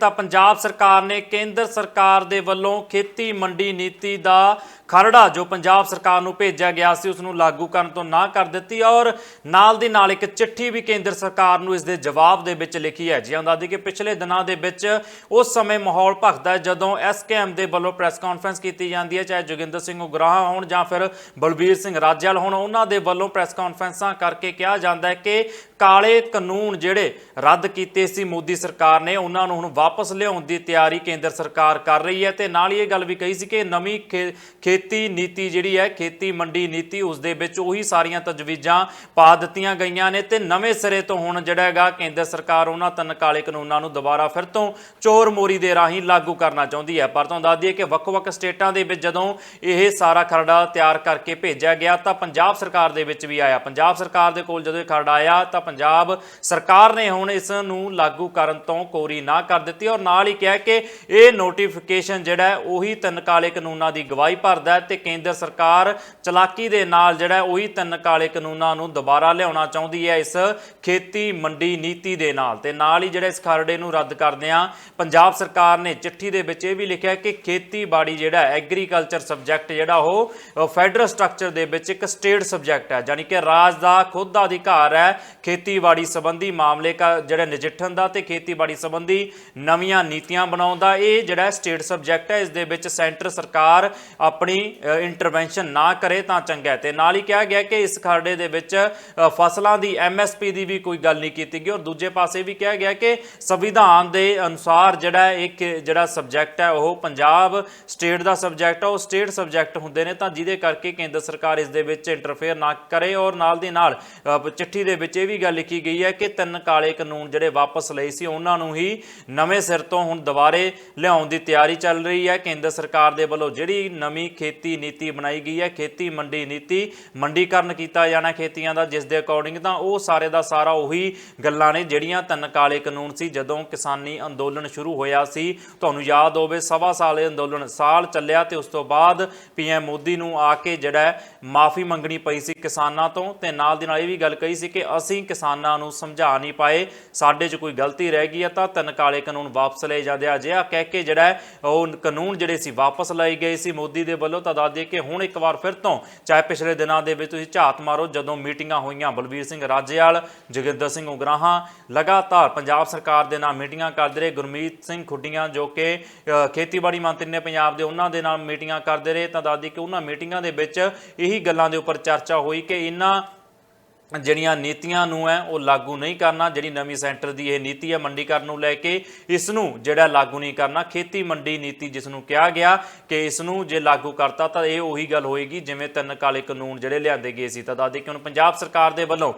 ਤਾਂ ਪੰਜਾਬ ਸਰਕਾਰ ਨੇ ਕੇਂਦਰ ਸਰਕਾਰ ਦੇ ਵੱਲੋਂ ਖੇਤੀ ਮੰਡੀ ਨੀਤੀ ਦਾ ਖਰੜਾ, ਜੋ ਪੰਜਾਬ ਸਰਕਾਰ ਨੂੰ ਭੇਜਿਆ ਗਿਆ ਸੀ, ਉਸ ਨੂੰ ਲਾਗੂ ਕਰਨ ਤੋਂ ਨਾ ਕਰ ਦਿੱਤੀ ਔਰ ਨਾਲ ਦੀ ਨਾਲ ਇੱਕ ਚਿੱਠੀ ਵੀ ਕੇਂਦਰ ਸਰਕਾਰ ਨੂੰ ਇਸ ਦੇ ਜਵਾਬ ਦੇ ਵਿੱਚ ਲਿਖੀ ਹੈ। ਜੀ ਆਉਂਦਾ ਦੀ ਕਿ ਪਿਛਲੇ ਦਿਨਾਂ ਦੇ ਵਿੱਚ ਉਸ ਸਮੇਂ ਮਾਹੌਲ ਭਖਦਾ ਹੈ ਜਦੋਂ ਐਸਕੇਐਮ ਦੇ ਵੱਲੋਂ ਪ੍ਰੈਸ ਕਾਨਫਰੰਸ ਕੀਤੀ ਜਾਂਦੀ ਹੈ, ਚਾਹੇ ਜੋਗਿੰਦਰ ਸਿੰਘ ਉਗਰਾਹਾਂ ਹੋਣ ਜਾਂ ਫਿਰ ਬਲਬੀਰ ਸਿੰਘ ਰਾਜੇਵਾਲ ਹੋਣ, ਉਹਨਾਂ ਦੇ ਵੱਲੋਂ ਪ੍ਰੈਸ ਕਾਨਫਰੰਸਾਂ ਕਰਕੇ ਕਿਹਾ ਜਾਂਦਾ ਹੈ ਕਿ ਕਾਲੇ ਕਾਨੂੰਨ ਜਿਹੜੇ ਰੱਦ ਕੀਤੇ ਸੀ ਮੋਦੀ ਸਰਕਾਰ ਨੇ, ਉਹਨਾਂ ਨੂੰ ਹੁਣ ਵਾਪਸ ਲਿਆਉਣ ਦੀ ਤਿਆਰੀ ਕੇਂਦਰ ਸਰਕਾਰ ਕਰ ਰਹੀ ਹੈ ਤੇ ਨਾਲ ਹੀ ਇਹ ਗੱਲ ਵੀ ਕਹੀ ਸੀ ਕਿ ਨਵੀਂ ਖੇ- ਖੇਤੀ ਨੀਤੀ ਜਿਹੜੀ ਹੈ, ਖੇਤੀ ਮੰਡੀ ਨੀਤੀ, ਉਸ ਦੇ ਵਿੱਚ ਉਹੀ ਸਾਰੀਆਂ ਤਜਵੀਜ਼ਾਂ ਪਾ ਦਿੱਤੀਆਂ ਗਈਆਂ ਨੇ ਤੇ ਨਵੇਂ ਸਿਰੇ ਤੋਂ ਹੁਣ ਜਿਹੜਾ ਹੈਗਾ ਕੇਂਦਰ ਸਰਕਾਰ ਉਹਨਾਂ ਤਿੰਨ ਕਾਲੇ ਕਾਨੂੰਨਾਂ ਨੂੰ ਦੁਬਾਰਾ ਫਿਰ ਤੋਂ ਚੋਰ ਮੋਰੀ ਦੇ ਰਾਹੀਂ ਲਾਗੂ ਕਰਨਾ ਚਾਹੁੰਦੀ ਹੈ। ਪਰ ਤੁਹਾਨੂੰ ਦੱਸ ਦਈਏ ਕਿ ਵੱਖ-ਵੱਖ ਸਟੇਟਾਂ ਦੇ ਵਿੱਚ ਜਦੋਂ ਇਹ ਸਾਰਾ ਖਰੜਾ ਤਿਆਰ ਕਰਕੇ ਭੇਜਿਆ ਗਿਆ ਤਾਂ ਪੰਜਾਬ ਸਰਕਾਰ ਦੇ ਵਿੱਚ ਵੀ ਆਇਆ। ਪੰਜਾਬ ਸਰਕਾਰ ਦੇ ਕੋਲ ਜਦੋਂ ਇਹ ਖਰੜਾ ਆਇਆ ਤਾਂ ਪੰਜਾਬ ਸਰਕਾਰ ਨੇ ਹੁਣ ਇਸ ਨੂੰ ਲਾਗੂ ਕਰਨ ਤੋਂ ਕੋਰੀ ਨਾ ਕਰ ਦਿੱਤੀ। ਔਰ ਨਾਲ ਹੀ ਕਿਹਾ ਕਿ ਇਹ ਨੋਟੀਫਿਕੇਸ਼ਨ ਜਿਹੜਾ ਉਹੀ ਤਿੰਨ ਕਾਲੇ ਕਾਨੂੰਨਾਂ ਦੀ ਗਵਾਹੀ ਭਰਦਾ ਹੈ ਤੇ ਕੇਂਦਰ ਸਰਕਾਰ ਚਲਾਕੀ ਦੇ ਨਾਲ ਜਿਹੜਾ ਉਹੀ ਤਿੰਨ ਕਾਲੇ ਕਾਨੂੰਨਾਂ ਨੂੰ ਦੁਬਾਰਾ ਲਿਆਉਣਾ ਚਾਹੁੰਦੀ ਹੈ ਇਸ ਖੇਤੀ ਮੰਡੀ ਨੀਤੀ ਦੇ ਨਾਲ। ਤੇ ਨਾਲ ਹੀ ਜਿਹੜੇ ਇਸ ਖਰੜੇ ਨੂੰ ਰੱਦ ਕਰਦਿਆਂ ਪੰਜਾਬ ਸਰਕਾਰ ਨੇ ਚਿੱਠੀ ਦੇ ਵਿੱਚ ਇਹ ਵੀ ਲਿਖਿਆ ਕਿ ਖੇਤੀਬਾੜੀ ਜਿਹੜਾ ਐਗਰੀਕਲਚਰ ਸਬਜੈਕਟ ਜਿਹੜਾ ਉਹ ਫੈਡਰਲ ਸਟਰਕਚਰ ਦੇ ਵਿੱਚ ਇੱਕ ਸਟੇਟ ਸਬਜੈਕਟ ਹੈ ਯਾਨੀ ਕਿ ਰਾਜ ਦਾ ਖੁਦ ਦਾ ਅਧਿਕਾਰ ਹੈ ਖੇਤੀਬਾੜੀ ਸੰਬੰਧੀ ਮਾਮਲੇ ਕਾ, ਜਿਹੜਾ ਨਜਿੱਠਣ ਦਾ ਤੇ ਖੇਤੀਬਾੜੀ ਸੰਬੰਧੀ ਨਵੀਆਂ ਨੀਤੀਆਂ ਬਣਾਉਂਦਾ ਇਹ ਜਿਹੜਾ ਸਟੇਟ ਸਬਜੈਕਟ ਹੈ, ਇਸ ਦੇ ਵਿੱਚ ਸੈਂਟਰ ਸਰਕਾਰ ਆਪਣੀ ਇੰਟਰਵੈਂਸ਼ਨ ਨਾ ਕਰੇ ਤਾਂ ਚੰਗਾ ਹੈ। ਤੇ ਨਾਲ ਹੀ ਕਿਹਾ ਗਿਆ ਕਿ ਇਸ ਖਰੜੇ ਦੇ ਵਿੱਚ ਫਸਲਾਂ ਦੀ ਐਮਐਸਪੀ ਦੀ ਵੀ ਕੋਈ ਗੱਲ ਨਹੀਂ ਕੀਤੀ ਗਈ। ਔਰ ਦੂਜੇ ਪਾਸੇ ਵੀ ਕਿਹਾ ਗਿਆ ਕਿ ਸੰਵਿਧਾਨ ਦੇ ਅਨੁਸਾਰ ਜਿਹੜਾ ਹੈ ਇੱਕ, ਜਿਹੜਾ ਸਬਜੈਕਟ ਹੈ, ਉਹ ਪੰਜਾਬ ਸਟੇਟ ਦਾ ਸਬਜੈਕਟ ਹੈ ਉਹ ਸਟੇਟ ਸਬਜੈਕਟ ਹੁੰਦੇ ਨੇ ਤਾਂ ਜਿਹਦੇ ਕਰਕੇ ਕੇਂਦਰ ਸਰਕਾਰ ਇਸ ਦੇ ਵਿੱਚ ਇੰਟਰਫੇਅਰ ਨਾ ਕਰੇ। ਔਰ ਨਾਲ ਦੀ ਨਾਲ ਚਿੱਠੀ ਦੇ ਵਿੱਚ ਇਹ ਵੀ ਗੱਲ ਲਿਖੀ ਗਈ ਹੈ ਕਿ ਤਿੰਨ ਕਾਲੇ ਕਾਨੂੰਨ ਜਿਹੜੇ ਵਾਪਸ ਲਏ ਸੀ, ਉਹਨਾਂ ਨੂੰ ਹੀ ਨਵੇਂ ਸਿਰ ਤੋਂ ਹੁਣ ਦੁਬਾਰੇ ਲਿਆਉਣ ਦੀ ਤਿਆਰੀ ਚੱਲ ਰਹੀ ਹੈ। ਕੇਂਦਰ ਸਰਕਾਰ ਦੇ ਵੱਲੋਂ ਜਿਹੜੀ ਨਵੀਂ ਖੇਤੀ ਨੀਤੀ ਬਣਾਈ ਗਈ ਹੈ, ਖੇਤੀ ਮੰਡੀ ਨੀਤੀ ਮੰਡੀਕਰਨ ਕੀਤਾ ਜਾਣਾ ਖੇਤੀਆਂ ਦਾ, ਜਿਸ ਦੇ ਅਕੋਰਡਿੰਗ ਤਾਂ ਉਹ ਸਾਰੇ ਦਾ ਸਾਰਾ ਉਹੀ ਗੱਲਾਂ ਨੇ, ਜਿਹੜੀਆਂ ਤਿੰਨ ਕਾਲੇ ਕਾਨੂੰਨ ਸੀ, ਜਦੋਂ ਕਿਸਾਨੀ ਅੰਦੋਲਨ ਸ਼ੁਰੂ ਹੋਇਆ ਸੀ। ਤੁਹਾਨੂੰ ਯਾਦ ਹੋਵੇ, ਸਵਾ ਸਾਲ ਇਹ ਅੰਦੋਲਨ ਸਾਲ ਚੱਲਿਆ ਤੇ ਉਸ ਤੋਂ ਬਾਅਦ ਪੀਐਮ ਮੋਦੀ ਨੂੰ ਆ ਕੇ ਜਿਹੜਾ ਮਾਫੀ ਮੰਗਣੀ ਪਈ ਸੀ ਕਿਸਾਨਾਂ ਤੋਂ ਤੇ ਨਾਲ ਦੀ ਨਾਲ ਇਹ ਵੀ ਗੱਲ ਕਹੀ ਸੀ ਕਿ ਅਸੀਂ ਕਿਸਾਨਾਂ ਨੂੰ ਸਮਝਾ ਨਹੀਂ ਪਾਏ, ਸਾਡੇ 'ਚ ਕੋਈ ਗਲਤੀ ਰਹਿ ਗਈ ਹੈ ਤਾਂ ਤਿੰਨ ਕਾਲੇ ਕਾਨੂੰਨ ਵਾਪਸ ਲਏ ਜਾਂਦੇ ਆ। ਅਜਿਹਾ ਕਹਿ ਕੇ ਜਿਹੜਾ ਉਹ ਕਾਨੂੰਨ ਜਿਹੜੇ ਸੀ, ਵਾਪਸ ਲਏ ਗਏ ਸੀ ਮੋਦੀ ਦੇ ਵੱਲੋਂ। ਤਾਂ ਦੱਸ ਦਈਏ ਕਿ ਹੁਣ ਇੱਕ ਵਾਰ ਫਿਰ ਤੋਂ, ਚਾਹੇ ਪਿਛਲੇ ਦਿਨਾਂ ਦੇ ਵਿੱਚ ਤੁਸੀਂ ਝਾਤ ਮਾਰੋ, ਜਦੋਂ ਮੀਟਿੰਗਾਂ ਹੋਈਆਂ ਬਲਬੀਰ ਸਿੰਘ ਰਾਜੇਵਾਲ, ਜੋਗਿੰਦਰ ਸਿੰਘ ਉਗਰਾਹਾਂ, ਲਗਾਤਾਰ ਪੰਜਾਬ ਸਰਕਾਰ ਦੇ ਨਾਲ ਮੀਟਿੰਗਾਂ ਕਰਦੇ ਰਹੇ। ਗੁਰਮੀਤ ਸਿੰਘ ਖੁੱਡੀਆਂ, ਜੋ ਕਿ ਖੇਤੀਬਾੜੀ ਮੰਤਰੀ ਨੇ ਪੰਜਾਬ ਦੇ, ਉਹਨਾਂ ਦੇ ਨਾਲ ਮੀਟਿੰਗਾਂ ਕਰਦੇ ਰਹੇ। ਤਾਂ ਦੱਸ ਦਈਏ ਕਿ ਉਹਨਾਂ ਮੀਟਿੰਗਾਂ ਦੇ ਵਿੱਚ ਇਹੀ ਗੱਲਾਂ ਦੇ ਉੱਪਰ ਚਰਚਾ ਹੋਈ ਕਿ ਇਹਨਾਂ ਜਿਹੜੀਆਂ ਨੀਤੀਆਂ ਨੂੰ ਹੈ, ਉਹ ਲਾਗੂ ਨਹੀਂ ਕਰਨਾ, ਜਿਹੜੀ ਨਵੀਂ ਸੈਂਟਰ ਦੀ ਇਹ ਨੀਤੀ ਹੈ ਮੰਡੀਕਰਨ ਨੂੰ ਲੈ ਕੇ, ਇਸ ਨੂੰ ਜਿਹੜਾ ਲਾਗੂ ਨਹੀਂ ਕਰਨਾ, ਖੇਤੀ ਮੰਡੀ ਨੀਤੀ ਜਿਸ ਨੂੰ ਕਿਹਾ ਗਿਆ ਕਿ ਇਸ ਨੂੰ ਜੇ ਲਾਗੂ ਕਰਤਾ ਤਾਂ ਇਹ ਉਹੀ ਗੱਲ ਹੋਏਗੀ, ਜਿਵੇਂ ਤਿੰਨ ਕਾਲੇ ਕਾਨੂੰਨ ਜਿਹੜੇ ਲਿਆਂਦੇ ਗਏ ਸੀ। ਤਾਂ ਦੱਸਦੇ ਕਿ ਹੁਣ ਪੰਜਾਬ ਸਰਕਾਰ ਦੇ ਵੱਲੋਂ